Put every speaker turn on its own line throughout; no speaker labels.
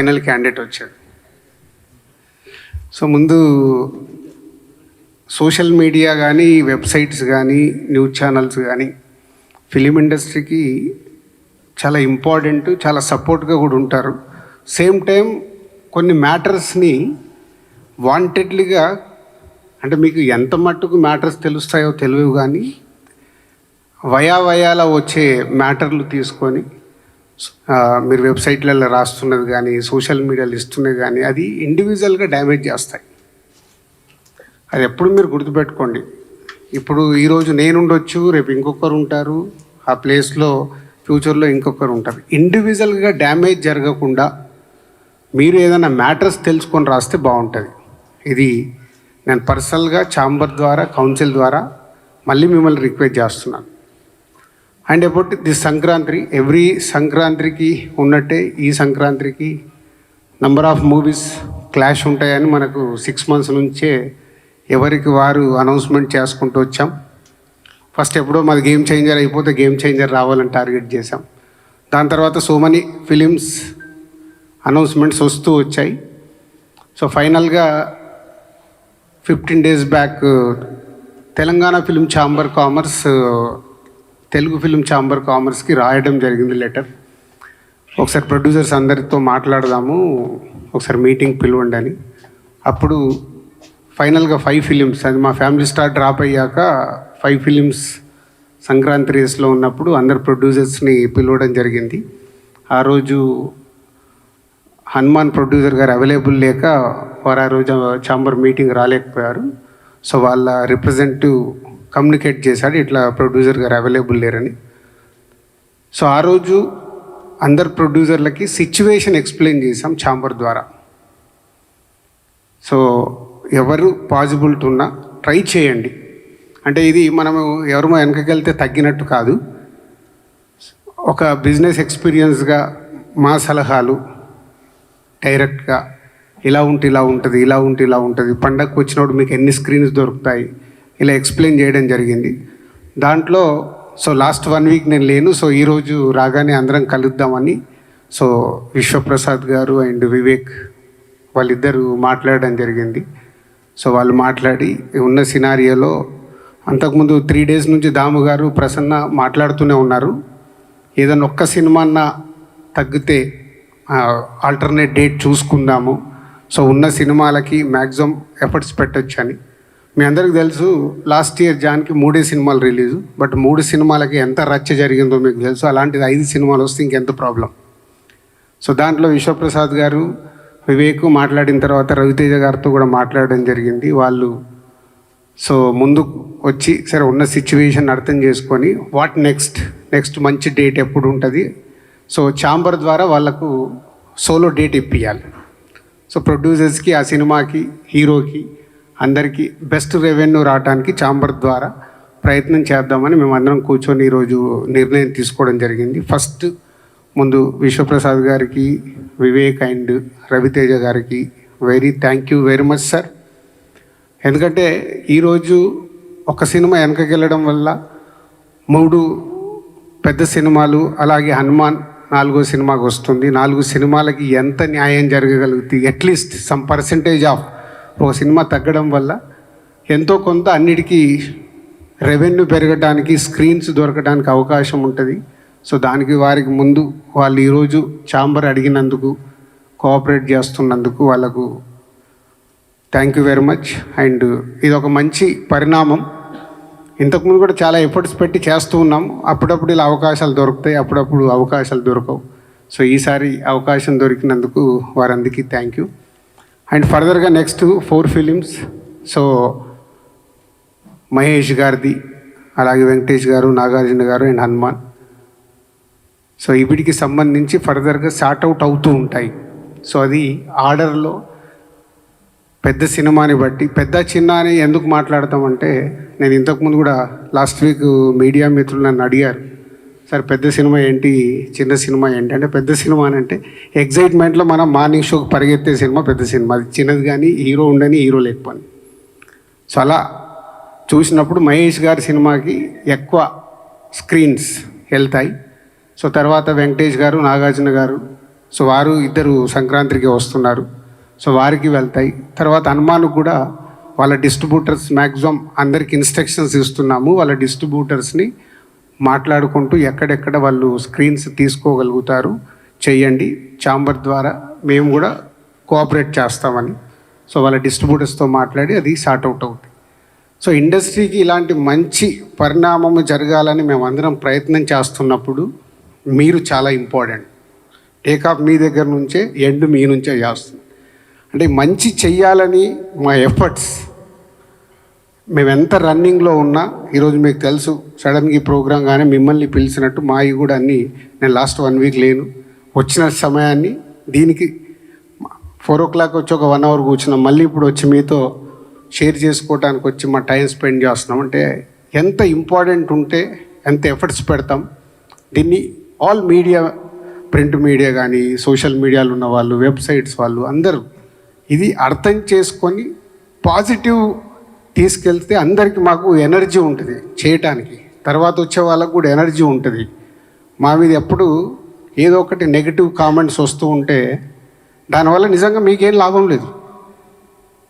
Final candidate వచ్చాడు. So ముందు social media కానీ వెబ్సైట్స్ కానీ న్యూస్ ఛానల్స్ కానీ ఫిలిం ఇండస్ట్రీకి చాలా ఇంపార్టెంట్ చాలా సపోర్ట్గా కూడా ఉంటారు. సేమ్ టైం కొన్ని మ్యాటర్స్ని వాంటెడ్లీగా అంటే మీకు ఎంత మట్టుకు మ్యాటర్స్ తెలుస్తాయో తెలియవు కానీ వయా వయాల వచ్చే మ్యాటర్లు తీసుకొని మీరు వెబ్సైట్లలో రాస్తున్నది కానీ సోషల్ మీడియాలో ఇస్తున్నది కానీ అది ఇండివిజువల్గా డ్యామేజ్ చేస్తాయి. అది ఎప్పుడు మీరు గుర్తుపెట్టుకోండి. ఇప్పుడు ఈరోజు నేను ఉండొచ్చు రేపు ఇంకొకరు ఉంటారు ఆ ప్లేస్లో ఫ్యూచర్లో ఇంకొకరు ఉంటారు. ఇండివిజువల్గా డ్యామేజ్ జరగకుండా మీరు ఏదైనా మ్యాటర్స్ తెలుసుకొని రాస్తే బాగుంటుంది. ఇది నేను పర్సనల్గా ఛాంబర్ ద్వారా కౌన్సిల్ ద్వారా మళ్ళీ మిమ్మల్ని రిక్వెస్ట్ చేస్తున్నాను. And about the Sankranti every సంక్రాంతికి ఉన్నట్టే ఈ సంక్రాంతికి నంబర్ ఆఫ్ మూవీస్ క్లాష్ ఉంటాయని మనకు సిక్స్ మంత్స్ నుంచే ఎవరికి వారు అనౌన్స్మెంట్ చేసుకుంటూ వచ్చాం. ఫస్ట్ ఎప్పుడో మాది గేమ్ చేంజర్ అయిపోతే గేమ్ చేంజర్ రావాలని టార్గెట్ చేశాం. దాని తర్వాత సో మనీ ఫిలిమ్స్ అనౌన్స్మెంట్స్ వస్తూ వచ్చాయి. సో ఫైనల్గా fifteen days back Telangana film chamber commerce Telugu film chamber కామర్స్కి రాయడం జరిగింది లెటర్. ఒకసారి ప్రొడ్యూసర్స్ అందరితో మాట్లాడదాము ఒకసారి మీటింగ్ పిలవండి అని. అప్పుడు ఫైనల్గా ఫైవ్ ఫిలిమ్స్ అది మా ఫ్యామిలీ స్టార్ డ్రాప్ అయ్యాక ఫైవ్ ఫిలిమ్స్ సంక్రాంతి రేస్లో ఉన్నప్పుడు అందరు ప్రొడ్యూసర్స్ని పిలవడం జరిగింది. ఆ రోజు హనుమాన్ ప్రొడ్యూసర్ గారు అవైలబుల్ లేక వారు ఆ రోజు ఛాంబర్ మీటింగ్ రాలేకపోయారు. సో వాళ్ళ రిప్రజెంటివ్ కమ్యూనికేట్ చేశాడు. ఇట్లా ప్రొడ్యూసర్ గారు అవైలబుల్ లేరని. సో ఆ రోజు అందరు ప్రొడ్యూసర్లకి సిచ్యువేషన్ ఎక్స్ప్లెయిన్ చేసాం ఛాంబర్ ద్వారా. సో ఎవరు పాజిబిలిటీ ఉన్నా ట్రై చేయండి. అంటే ఇది మనము ఎవరు వెనకకెళ్తే తగ్గినట్టు కాదు. ఒక బిజినెస్ ఎక్స్పీరియన్స్గా మా సలహాలు డైరెక్ట్గా ఇలా ఉంటే ఇలా ఉంటుంది ఇలా ఉంటే ఇలా ఉంటుంది. పండగకు వచ్చినప్పుడు మీకు ఎన్ని స్క్రీన్స్ దొరుకుతాయి? ఇలా ఎక్స్ప్లెయిన్ చేయడం జరిగింది. దాంట్లో సో లాస్ట్ వన్ వీక్ నేను లేను సో ఈరోజు రాగానే అందరం కలుద్దామని సో విశ్వప్రసాద్ గారు అండ్ వివేక్ వాళ్ళిద్దరూ మాట్లాడడం జరిగింది. సో వాళ్ళు మాట్లాడి ఉన్న సినారియోలో అంతకుముందు త్రీ డేస్ నుంచి దాము గారు ప్రసన్న మాట్లాడుతూనే ఉన్నారు. ఏదైనా ఒక్క సినిమాన్న తగ్గితే ఆల్టర్నేట్ డేట్ చూసుకుందాము. సో ఉన్న సినిమాలకి మ్యాక్సిమం ఎఫర్ట్స్ పెట్టచ్చు అని మీ అందరికి తెలుసు లాస్ట్ ఇయర్ జాన్కి మూడే సినిమాలు రిలీజ్ బట్ మూడు సినిమాలకి ఎంత రచ్చ జరిగిందో మీకు తెలుసు. అలాంటిది ఐదు సినిమాలు వస్తే ఇంకెంత ప్రాబ్లం సో దాంట్లో విశ్వప్రసాద్ గారు వివేక్ మాట్లాడిన తర్వాత రవితేజ గారితో కూడా మాట్లాడడం జరిగింది. వాళ్ళు సో ముందు వచ్చి సరే ఉన్న సిచ్యువేషన్ అర్థం చేసుకొని వాట్ నెక్స్ట్ నెక్స్ట్ మంచి డేట్ ఎప్పుడు ఉంటుంది? సో ఛాంబర్ ద్వారా వాళ్ళకు సోలో డేట్ ఇప్పియాలి. సో ప్రొడ్యూసర్స్కి ఆ సినిమాకి హీరోకి అందరికీ బెస్ట్ రెవెన్యూ రావడానికి ఛాంబర్ ద్వారా ప్రయత్నం చేద్దామని మేమందరం కూర్చొని ఈరోజు నిర్ణయం తీసుకోవడం జరిగింది. ఫస్ట్ ముందు విశ్వప్రసాద్ గారికి వివేక్ అండ్ రవితేజ గారికి very thank you very much sir. ఎందుకంటే ఈరోజు ఒక సినిమా వెనకకి వెళ్ళడం వల్ల మూడు పెద్ద సినిమాలు అలాగే హనుమాన్ నాలుగో సినిమాకి వస్తుంది. నాలుగు సినిమాలకి ఎంత న్యాయం జరగగలుగుతుంది at least some percentage of ఒక సినిమా తగ్గడం వల్ల ఎంతో కొంత అన్నిటికీ రెవెన్యూ పెరగడానికి స్క్రీన్స్ దొరకడానికి అవకాశం ఉంటుంది. సో దానికి వారికి ముందు వాళ్ళు ఈరోజు ఛాంబర్ అడిగినందుకు కోఆపరేట్ చేస్తున్నందుకు వాళ్ళకు thank you very much and ఇది ఒక మంచి పరిణామం. ఇంతకుముందు కూడా చాలా ఎఫర్ట్స్ పెట్టి చేస్తూ ఉన్నాం. అప్పుడప్పుడు ఇలా అవకాశాలు దొరుకుతాయి అప్పుడప్పుడు అవకాశాలు దొరకవు. సో ఈసారి అవకాశం దొరికినందుకు వారందరికీ థ్యాంక్ యూ అండ్ ఫర్దర్గా next four films so Mahesh గారిది అలాగే వెంకటేష్ గారు నాగార్జున గారు అండ్ హనుమాన్. సో వీటికి సంబంధించి ఫర్దర్గా సార్ట్ అవుట్ అవుతూ ఉంటాయి. సో అది ఆర్డర్లో పెద్ద సినిమాని బట్టి పెద్ద చిన్న అని ఎందుకు మాట్లాడతామంటే నేను ఇంతకుముందు కూడా లాస్ట్ వీక్ మీడియా మిత్రులు నన్ను అడిగారు. సార్ పెద్ద సినిమా ఏంటి? చిన్న సినిమా ఏంటి? అంటే పెద్ద సినిమా అని అంటే ఎగ్జైట్మెంట్లో మనం మార్నింగ్ షోకి పరిగెత్తే సినిమా పెద్ద సినిమా. అది చిన్నది కానీ హీరో ఉండని హీరో లేకపోని. సో అలా చూసినప్పుడు మహేష్ గారి సినిమాకి ఎక్కువ స్క్రీన్స్ వెళ్తాయి. సో తర్వాత వెంకటేష్ గారు నాగార్జున గారు సో వారు ఇద్దరు సంక్రాంతికి వస్తున్నారు. సో వారికి వెళ్తాయి. తర్వాత హనుమాన్ కూడా వాళ్ళ డిస్ట్రిబ్యూటర్స్ మ్యాక్సిమం అందరికి ఇన్స్ట్రక్షన్స్ ఇస్తున్నాము. వాళ్ళ డిస్ట్రిబ్యూటర్స్ని మాట్లాడుకుంటూ ఎక్కడెక్కడ వాళ్ళు స్క్రీన్స్ తీసుకోగలుగుతారు చేయండి. ఛాంబర్ ద్వారా మేము కూడా కోఆపరేట్ చేస్తామని. సో వాళ్ళ డిస్ట్రిబ్యూటర్స్తో మాట్లాడి అది సార్ట్ అవుట్ అవుతుంది సో ఇండస్ట్రీకి ఇలాంటి మంచి పరిణామము జరగాలని మేమందరం ప్రయత్నం చేస్తున్నప్పుడు మీరు చాలా ఇంపార్టెంట్ టేకాఫ్ మీ దగ్గర నుంచే ఎండ్ మీ నుంచే చేస్తుంది. అంటే మంచి చెయ్యాలని మా ఎఫర్ట్స్ మేము ఎంత రన్నింగ్లో ఉన్నా ఈరోజు మీకు తెలుసు సడన్గా ఈ ప్రోగ్రామ్ కానీ మిమ్మల్ని పిలిచినట్టు మావి కూడా అన్నీ నేను లాస్ట్ వన్ వీక్ లేను. వచ్చిన సమయాన్ని దీనికి ఫోర్ ఓ క్లాక్ వచ్చి ఒక వన్ అవర్ కూర్చున్నాం. మళ్ళీ ఇప్పుడు వచ్చి మీతో షేర్ చేసుకోవడానికి వచ్చి మా టైం స్పెండ్ చేస్తున్నాం. అంటే ఎంత ఇంపార్టెంట్ ఉంటే ఎంత ఎఫర్ట్స్ పెడతాం. దీన్ని ఆల్ మీడియా ప్రింట్ మీడియా కానీ సోషల్ మీడియాలో ఉన్న వాళ్ళు వెబ్సైట్స్ వాళ్ళు అందరూ ఇది అర్థం చేసుకొని పాజిటివ్ తీసుకెళ్తే అందరికీ మాకు ఎనర్జీ ఉంటుంది చేయటానికి. తర్వాత వచ్చే వాళ్ళకు కూడా ఎనర్జీ ఉంటుంది. మా మీద ఎప్పుడు ఏదో ఒకటి నెగిటివ్ కామెంట్స్ వస్తూ ఉంటే దానివల్ల నిజంగా మీకేం లాభం లేదు.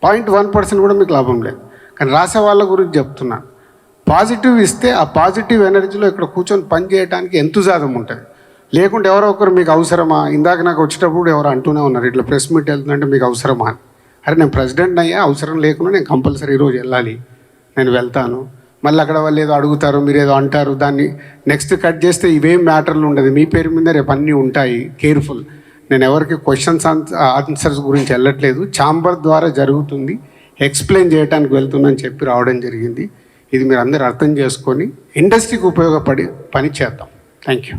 పాయింట్ వన్ పర్సెంట్ కూడా మీకు లాభం లేదు. కానీ రాసే వాళ్ళ గురించి చెప్తున్నాను పాజిటివ్ ఇస్తే ఆ పాజిటివ్ ఎనర్జీలో ఇక్కడ కూర్చొని పని చేయడానికి ఎంతుజాదం ఉంటుంది. లేకుంటే ఎవరో ఒకరు మీకు అవసరమా? ఇందాక నాకు వచ్చేటప్పుడు ఎవరు అంటూనే ఉన్నారు. ఇట్లా ప్రెస్ మీట్ వెళ్తుందంటే మీకు అవసరమా అని. అరే నేను ప్రెసిడెంట్ అయ్యా అవసరం లేకుండా నేను కంపల్సరీ ఈరోజు వెళ్ళాలి. నేను వెళ్తాను. మళ్ళీ అక్కడ వాళ్ళు ఏదో అడుగుతారు మీరు ఏదో అంటారు. దాన్ని నెక్స్ట్ కట్ చేస్తే ఇవేం మ్యాటర్లు ఉండదు. మీ పేరు మీద రేపు అన్నీ ఉంటాయి. కేర్ఫుల్ నేను ఎవరికి క్వశ్చన్స్ ఆన్సర్స్ గురించి వెళ్ళట్లేదు. ఛాంబర్ ద్వారా జరుగుతుంది. ఎక్స్ప్లెయిన్ చేయడానికి వెళ్తుందని చెప్పి రావడం జరిగింది. ఇది మీరు అందరూ అర్థం చేసుకొని ఇండస్ట్రీకి ఉపయోగపడి పని చేద్దాం. థ్యాంక్ యూ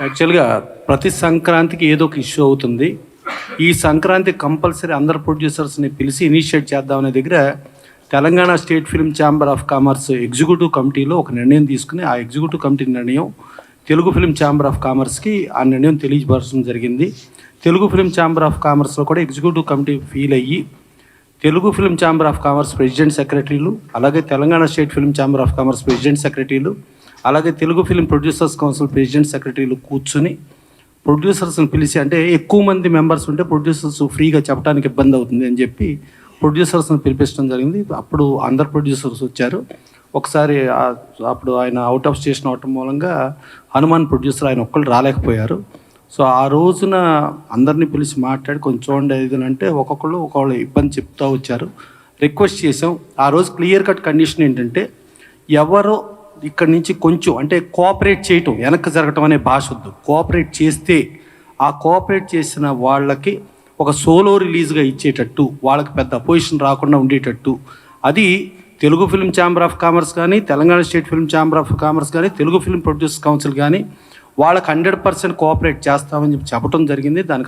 యాక్చువల్గా ప్రతి సంక్రాంతికి ఏదో ఒక ఇష్యూ అవుతుంది. ఈ సంక్రాంతి కంపల్సరీ అందరు ప్రొడ్యూసర్స్ని పిలిచి ఇనిషియేట్ చేద్దామనే దగ్గర Telangana state film chamber of commerce executive కమిటీలో ఒక నిర్ణయం తీసుకుని ఆ ఎగ్జిక్యూటివ్ కమిటీ నిర్ణయం తెలుగు ఫిల్మ్ ఛాంబర్ ఆఫ్ కామర్స్కి ఆ నిర్ణయం తెలియపరచడం జరిగింది. తెలుగు ఫిల్మ్ ఛాంబర్ ఆఫ్ కామర్స్లో కూడా ఎగ్జిక్యూటివ్ కమిటీ ఫీల్ అయ్యి Telugu film chamber of commerce president సెక్రటరీలు అలాగే Telangana state film chamber of commerce president సెక్రటరీలు అలాగే Telugu film producers council president సెక్రటరీలు కూర్చుని ప్రొడ్యూసర్స్ని పిలిచి అంటే ఎక్కువ మంది మెంబర్స్ ఉంటే ప్రొడ్యూసర్స్ ఫ్రీగా చెప్పడానికి ఇబ్బంది అవుతుంది అని చెప్పి ప్రొడ్యూసర్స్ని పిలిపించడం జరిగింది. అప్పుడు అందరు ప్రొడ్యూసర్స్ వచ్చారు. ఒకసారి అప్పుడు ఆయన అవుట్ ఆఫ్ స్టేషన్ అవటం మూలంగా హనుమాన్ ప్రొడ్యూసర్ ఆయన ఒక్కళ్ళు రాలేకపోయారు. సో ఆ రోజున అందరినీ పిలిచి మాట్లాడి కొంచెం చూడండి ఇది అంటే ఒక్కొక్కళ్ళు ఒకళ్ళు ఇబ్బంది చెప్తూ వచ్చారు. రిక్వెస్ట్ చేసాం ఆ రోజు క్లియర్ కట్ కండిషన్ ఏంటంటే ఎవరో ఇక్కడి నుంచి కొంచెం అంటే కోఆపరేట్ చేయటం వెనక్కి జరగటం అనే భాష వద్దు. కోఆపరేట్ చేస్తే ఆ కోఆపరేట్ చేసిన వాళ్ళకి ఒక సోలో రిలీజ్గా ఇచ్చేటట్టు వాళ్ళకి పెద్ద అపోజిషన్ రాకుండా ఉండేటట్టు. అది Telugu film chamber of commerce కానీ Telangana state film chamber of commerce కానీ తెలుగు ఫిల్మ్ ప్రొడ్యూసర్స్ కౌన్సిల్ కానీ వాళ్ళకి హండ్రెడ్ పర్సెంట్ కోఆపరేట్ చేస్తామని చెప్పి చెప్పడం జరిగింది. దానికి